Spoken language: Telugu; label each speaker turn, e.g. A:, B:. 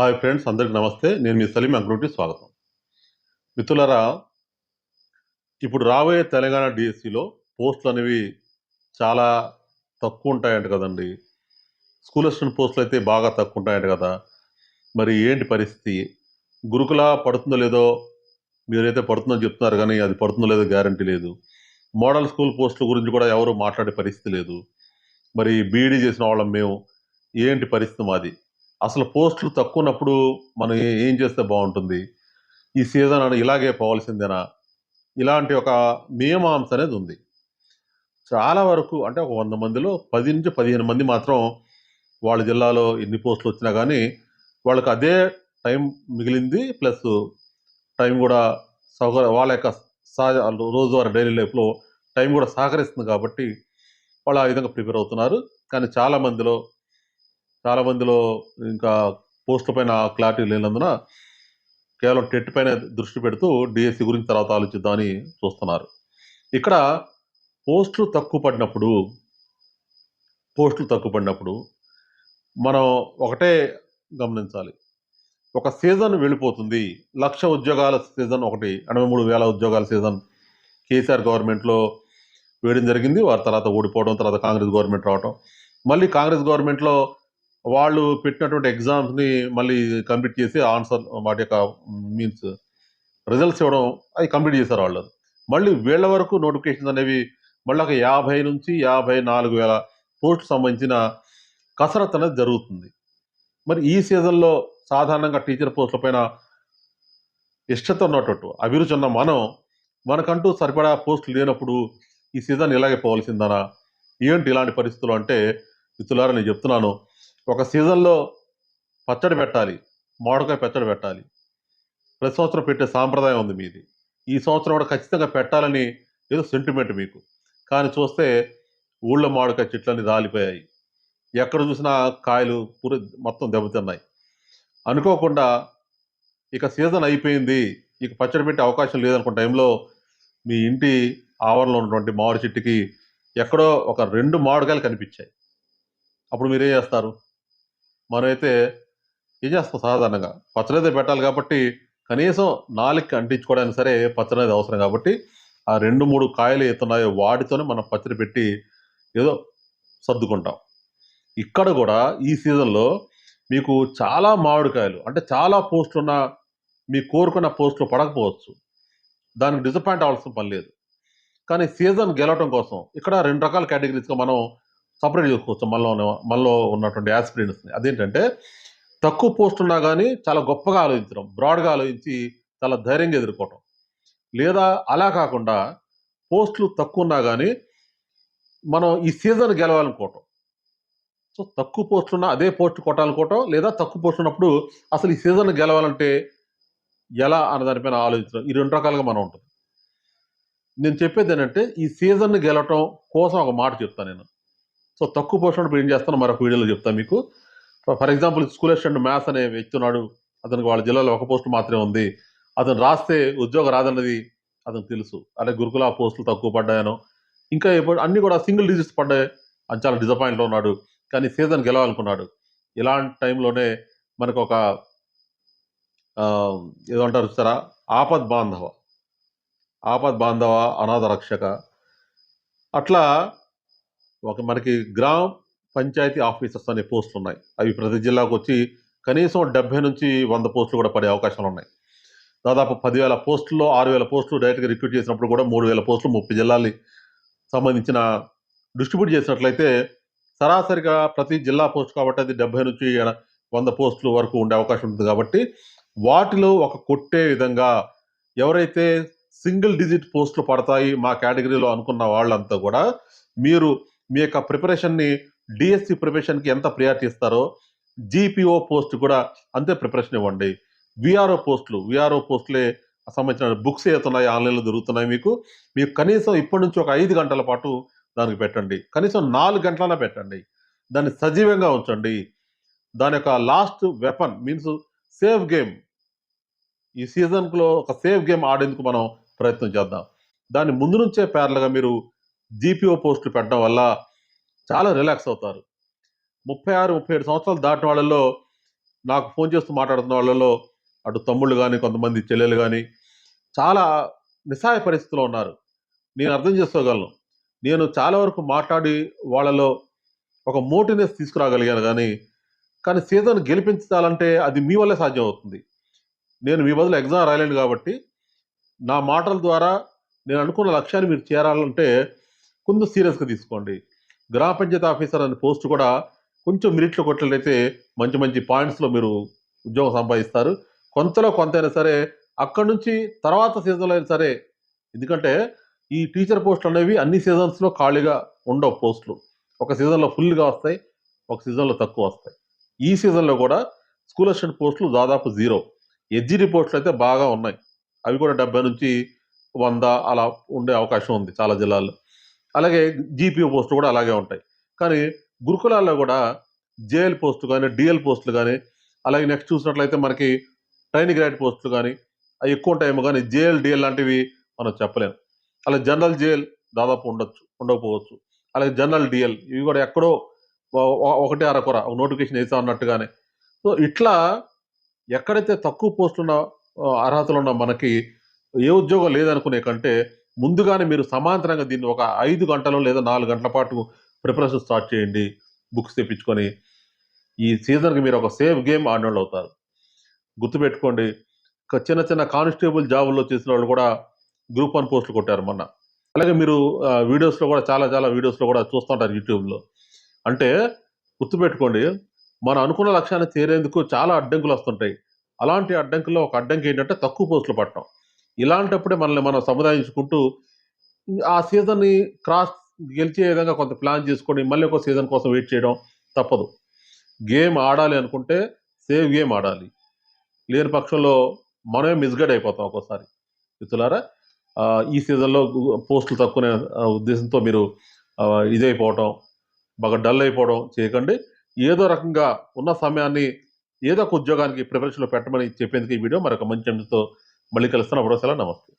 A: హాయ్ ఫ్రెండ్స్ అందరికి నమస్తే. నేను మీ సలీం అంకుటి స్వాగతం. మిత్రులరా ఇప్పుడు రాబోయే తెలంగాణ డిఎస్సిలో పోస్టులు అనేవి చాలా తక్కువ ఉంటాయంట కదండి. స్కూల్ అసిస్టెంట్ పోస్టులు అయితే బాగా తక్కువ ఉంటాయంట కదా. మరి ఏంటి పరిస్థితి? గురుకుల పడుతుందో లేదో మీరైతే పడుతుందని చెప్తున్నారు కానీ అది పడుతుందో లేదో గ్యారంటీ లేదు. మోడల్ స్కూల్ పోస్టుల గురించి కూడా ఎవరు మాట్లాడే పరిస్థితి లేదు. మరి బీఈడీ చేసిన వాళ్ళం మేము. ఏంటి పరిస్థితి మాది? అసలు పోస్టులు తక్కువ ఉన్నప్పుడు మనం ఏం చేస్తే బాగుంటుంది? ఈ సీజన్ అని ఇలాగే పోవాల్సిందేనా? ఇలాంటి ఒక మీమాంస అనేది ఉంది. చాలా వరకు అంటే ఒక వంద మందిలో పది నుంచి పదిహేను మంది మాత్రం వాళ్ళ జిల్లాలో ఎన్ని పోస్టులు వచ్చినా కానీ వాళ్ళకి అదే టైం మిగిలింది. ప్లస్ టైం కూడా సౌకర్య వాళ్ళ యొక్క సహజ రోజువారీ డైలీ లైఫ్లో టైం కూడా సహకరిస్తుంది కాబట్టి వాళ్ళు ఆ విధంగా ప్రిపేర్ అవుతున్నారు. కానీ చాలా మందిలో చాలా మందిలో ఇంకా పోస్టుల పైన క్లారిటీ లేనందున కేవలం టెట్ పైన దృష్టి పెడుతూ డిఎస్సి గురించి తర్వాత ఆలోచిద్దామని చూస్తున్నారు. ఇక్కడ పోస్టులు తక్కువ పడినప్పుడు పోస్టులు తక్కువ పడినప్పుడు మనం ఒకటే గమనించాలి. ఒక సీజన్ వెళ్ళిపోతుంది. లక్ష ఉద్యోగాల సీజన్ ఒకటి ఎనభై మూడు వేల ఉద్యోగాల సీజన్ కేసీఆర్ గవర్నమెంట్లో వేయడం జరిగింది. వారి తర్వాత ఓడిపోవడం తర్వాత కాంగ్రెస్ గవర్నమెంట్ రావడం మళ్ళీ కాంగ్రెస్ గవర్నమెంట్లో వాళ్ళు పెట్టినటువంటి ఎగ్జామ్స్ని మళ్ళీ కంప్లీట్ చేసి ఆన్సర్ వాటి యొక్క మీన్స్ రిజల్ట్స్ ఇవ్వడం అది కంప్లీట్ చేశారు వాళ్ళు. మళ్ళీ వీళ్ళ వరకు నోటిఫికేషన్స్ అనేవి మళ్ళీ ఒక యాభై నుంచి యాభై నాలుగు వేల పోస్ట్ సంబంధించిన కసరత్ అనేది జరుగుతుంది. మరి ఈ సీజన్లో సాధారణంగా టీచర్ పోస్టుల పైన ఇష్టత ఉన్నట్టు అభిరుచి ఉన్న మనం మనకంటూ సరిపడా పోస్టులు లేనప్పుడు ఈ సీజన్ ఇలాగే పోవాల్సిందనా? ఏంటి ఇలాంటి పరిస్థితులు అంటే మిత్రులారా నేను చెప్తున్నాను. ఒక సీజన్లో పచ్చడి పెట్టాలి. మామిడికాయ పచ్చడి పెట్టాలి. ప్రతి సంవత్సరం పెట్టే సాంప్రదాయం ఉంది మీది. ఈ సంవత్సరం కూడా ఖచ్చితంగా పెట్టాలని ఏదో సెంటిమెంట్ మీకు. కానీ చూస్తే ఊళ్ళో మామిడికాయ చెట్లన్నీ రాలిపోయాయి. ఎక్కడ చూసినా కాయలు పూర మొత్తం దెబ్బతిన్నాయి. అనుకోకుండా ఇక సీజన్ అయిపోయింది. ఇక పచ్చడి పెట్టే అవకాశం లేదనుకున్న టైంలో మీ ఇంటి ఆవరణలో ఉన్నటువంటి మామిడి చెట్టుకి ఎక్కడో ఒక రెండు మామిడికాయలు కనిపించాయి. అప్పుడు మీరేం చేస్తారు? మనమైతే ఏం చేస్తాం సాధారణంగా? పచ్చడి అయితే పెట్టాలి కాబట్టి కనీసం నాలుగు అంటించుకోవడానికి సరే పచ్చడి అనేది అవసరం కాబట్టి ఆ రెండు మూడు కాయలు ఎత్తున్నాయో వాటితోనే మనం పచ్చడి పెట్టి ఏదో సర్దుకుంటాం. ఇక్కడ కూడా ఈ సీజన్లో మీకు చాలా మామిడికాయలు అంటే చాలా పోస్టులు ఉన్న మీ కోరుకున్న పోస్టులు పడకపోవచ్చు. దానికి డిసప్పాయింట్ అవ్వాల్సిన పని లేదు. కానీ సీజన్ గెలవటం కోసం ఇక్కడ రెండు రకాల కేటగిరీస్గా మనం సపరేట్ చేసుకోవచ్చు. మనలో మనలో ఉన్నటువంటి యాస్పిరెంట్స్ని అదేంటంటే తక్కువ పోస్ట్ ఉన్నా కానీ చాలా గొప్పగా ఆలోచించడం బ్రాడ్గా ఆలోచించి చాలా ధైర్యంగా ఎదుర్కోవటం. లేదా అలా కాకుండా పోస్టులు తక్కువ ఉన్నా కానీ మనం ఈ సీజన్ గెలవాలనుకోవటం. సో తక్కువ పోస్టులు ఉన్న అదే పోస్ట్ కొట్టాలనుకోవటం లేదా తక్కువ పోస్ట్ ఉన్నప్పుడు అసలు ఈ సీజన్ గెలవాలంటే ఎలా అన్న దానిపైన ఆలోచించడం. ఈ రెండు రకాలుగా మనం ఉంటుంది నేను చెప్పేది ఏంటంటే ఈ సీజన్ గెలవటం కోసం ఒక మాట చెప్తాను నేను. సో తక్కువ పోస్ట్ ఉన్నప్పుడు ఏం చేస్తాను మరొక వీడియోలో చెప్తాను మీకు. For example school assistant maths అనే వ్యక్తి ఉన్నాడు. అతనికి వాళ్ళ జిల్లాలో ఒక పోస్ట్ మాత్రమే ఉంది. అతను రాస్తే ఉద్యోగం రాదన్నది అతనికి తెలుసు. అలాగే గురుకుల పోస్టులు తక్కువ పడ్డాయను. ఇంకా ఎప్పుడు అన్నీ కూడా సింగిల్ డిజిట్స్ పడ్డాయి అని చాలా డిసప్పాయింట్లో ఉన్నాడు. కానీ సీజన్ గెలవాలనుకున్నాడు. ఇలాంటి టైంలోనే మనకు ఒక ఏదంటారు ఏమంటారు ఆపద్ బాంధవ. ఆపద్ బాంధవ అనాథ రక్షక. అట్లా ఒక మనకి గ్రామ పంచాయతీ ఆఫీసర్స్ అనే పోస్టులు ఉన్నాయి. అవి ప్రతి జిల్లాకు వచ్చి కనీసం డెబ్బై నుంచి వంద పోస్టులు కూడా పడే అవకాశాలు ఉన్నాయి. దాదాపు పదివేల పోస్టుల్లో ఆరు వేల పోస్టులు డైరెక్ట్గా రిక్రూట్ చేసినప్పుడు కూడా మూడు వేల పోస్టులు ముప్పై జిల్లాలకి సంబంధించిన డిస్ట్రిబ్యూట్ చేసినట్లయితే సరాసరిగా ప్రతి జిల్లా పోస్ట్ కాబట్టి అది డెబ్బై నుంచి వంద పోస్టుల వరకు ఉండే అవకాశం ఉంటుంది కాబట్టి వాటిలో ఒక కొట్టే విధంగా ఎవరైతే సింగిల్ డిజిట్ పోస్టులు పడతాయి మా కేటగిరీలో అనుకున్న వాళ్ళంతా కూడా మీరు మీ యొక్క ప్రిపరేషన్ని డిఎస్సి ప్రిపరేషన్కి ఎంత ప్రియారిటీ ఇస్తారో జీపీఓ పోస్ట్ కూడా అంతే ప్రిపరేషన్ ఇవ్వండి. విఆర్ఓ పోస్టులు విఆర్ఓ పోస్టులే సంబంధించిన బుక్స్ అవుతున్నాయి ఆన్లైన్లో దొరుకుతున్నాయి మీకు. మీకు కనీసం ఇప్పటి నుంచి ఒక ఐదు గంటల పాటు దానికి పెట్టండి. కనీసం నాలుగు గంటలైనా పెట్టండి. దాన్ని సజీవంగా ఉంచండి. దాని యొక్క last weapon means safe game ఈ సీజన్లో ఒక సేఫ్ గేమ్ ఆడేందుకు మనం ప్రయత్నం చేద్దాం. దాన్ని ముందు నుంచే ప్యారల్గా మీరు జీపీఓ పోస్టులు పెట్టడం వల్ల చాలా రిలాక్స్ అవుతారు. ముప్పై ఆరు ముప్పై ఏడు సంవత్సరాలు దాటిన వాళ్ళల్లో నాకు ఫోన్ చేస్తూ మాట్లాడుతున్న వాళ్ళలో అటు తమ్ముళ్ళు కానీ కొంతమంది చెల్లెలు కానీ చాలా నిస్సాయ పరిస్థితిలో ఉన్నారు. నేను అర్థం చేసుకోగలను. నేను చాలా వరకు మాట్లాడి వాళ్ళలో ఒక మోటినెస్ తీసుకురాగలిగాను కానీ కానీ సీజన్ గెలిపించాలంటే అది మీ వల్లే సాధ్యం అవుతుంది నేను మీ బదులు ఎగ్జామ్ రాయలేను కాబట్టి నా మాటల ద్వారా నేను అనుకున్న లక్ష్యాన్ని మీరు చేరాలంటే కొంచెం సీరియస్గా తీసుకోండి. గ్రామ పంచాయతీ ఆఫీసర్ అనే పోస్ట్ కూడా కొంచెం మెరిట్లో కొట్టినట్లయితే మంచి మంచి పాయింట్స్లో మీరు ఉద్యోగం సంపాదిస్తారు. కొంతలో కొంతైనా సరే అక్కడి నుంచి తర్వాత సీజన్లో అయినా సరే ఎందుకంటే ఈ టీచర్ పోస్టులు అనేవి అన్ని సీజన్స్లో ఖాళీగా ఉండవు పోస్టులు. ఒక సీజన్లో ఫుల్గా వస్తాయి ఒక సీజన్లో తక్కువ వస్తాయి. ఈ సీజన్లో కూడా స్కూల్ అసిస్టెంట్ పోస్టులు దాదాపు జీరో. ఎడ్జిడి పోస్టులు అయితే బాగా ఉన్నాయి. అవి కూడా డెబ్బై నుంచి వంద అలా ఉండే అవకాశం ఉంది చాలా జిల్లాల్లో. అలాగే జీపీఓ పోస్టులు కూడా అలాగే ఉంటాయి. కానీ గురుకులాల్లో కూడా జేఎల్ పోస్టులు కానీ డిఎల్ పోస్టులు కానీ అలాగే నెక్స్ట్ చూసినట్లయితే మనకి ట్రైనింగ్ గ్రాడ్ పోస్టులు కానీ అవి ఎక్కువ ఉంటాయేమో కానీ జేఎల్ డిఎల్ లాంటివి మనం చెప్పలేము అలాగే జనరల్ జేఎల్ దాదాపు ఉండొచ్చు ఉండకపోవచ్చు. అలాగే జనరల్ డిఎల్ ఇవి కూడా ఎక్కడో ఒకటి అరకొర ఒక నోటిఫికేషన్ వేసా అన్నట్టుగానే. సో ఇట్లా ఎక్కడైతే తక్కువ పోస్టులు ఉన్న అర్హతలు ఉన్న మనకి ఏ ఉద్యోగం లేదనుకునే కంటే ముందుగానే మీరు సమాంతరంగా దీన్ని ఒక ఐదు గంటలు లేదా నాలుగు గంటల పాటు ప్రిపరేషన్ స్టార్ట్ చేయండి బుక్స్ తెప్పించుకొని. ఈ సీజన్కి మీరు ఒక సేఫ్ గేమ్ ఆడినోళ్ళు అవుతారు. గుర్తుపెట్టుకోండి ఒక చిన్న చిన్న కానిస్టేబుల్ జాబుల్లో చేసిన వాళ్ళు కూడా గ్రూప్ వన్ పోస్టులు కొట్టారు మొన్న. అలాగే మీరు వీడియోస్లో కూడా చాలా చాలా వీడియోస్లో కూడా చూస్తుంటారు యూట్యూబ్లో. అంటే గుర్తుపెట్టుకోండి మనం అనుకున్న లక్ష్యాన్ని చేరేందుకు చాలా అడ్డంకులు వస్తుంటాయి. అలాంటి అడ్డంకుల్లో ఒక అడ్డంకి ఏంటంటే తక్కువ పోస్టులు పట్టడం. ఇలాంటప్పుడే మనల్ని మనం సముదాయించుకుంటూ ఆ సీజన్ని క్రాస్ గెలిచే విధంగా కొంత ప్లాన్ చేసుకొని మళ్ళీ ఒక సీజన్ కోసం వెయిట్ చేయడం తప్పదు. గేమ్ ఆడాలి అనుకుంటే సేవ్ గేమ్ ఆడాలి. లేని పక్షంలో మనమే మిస్గైడ్ అయిపోతాం ఒక్కోసారి. మిత్రులారా ఈ సీజన్లో పోస్టులు తక్కువనే ఉద్దేశంతో మీరు ఇదైపోవటం బాగా డల్ అయిపోవడం చేయకండి. ఏదో రకంగా ఉన్న సమయాన్ని ఏదో ఒక ఉద్యోగానికి ప్రిపరేషన్లో పెట్టమని చెప్పేందుకు ఈ వీడియో మరొక మంచి అంశంతో మళ్ళీ కలుస్తాను. అప్పుడు సెలవు నమస్తే.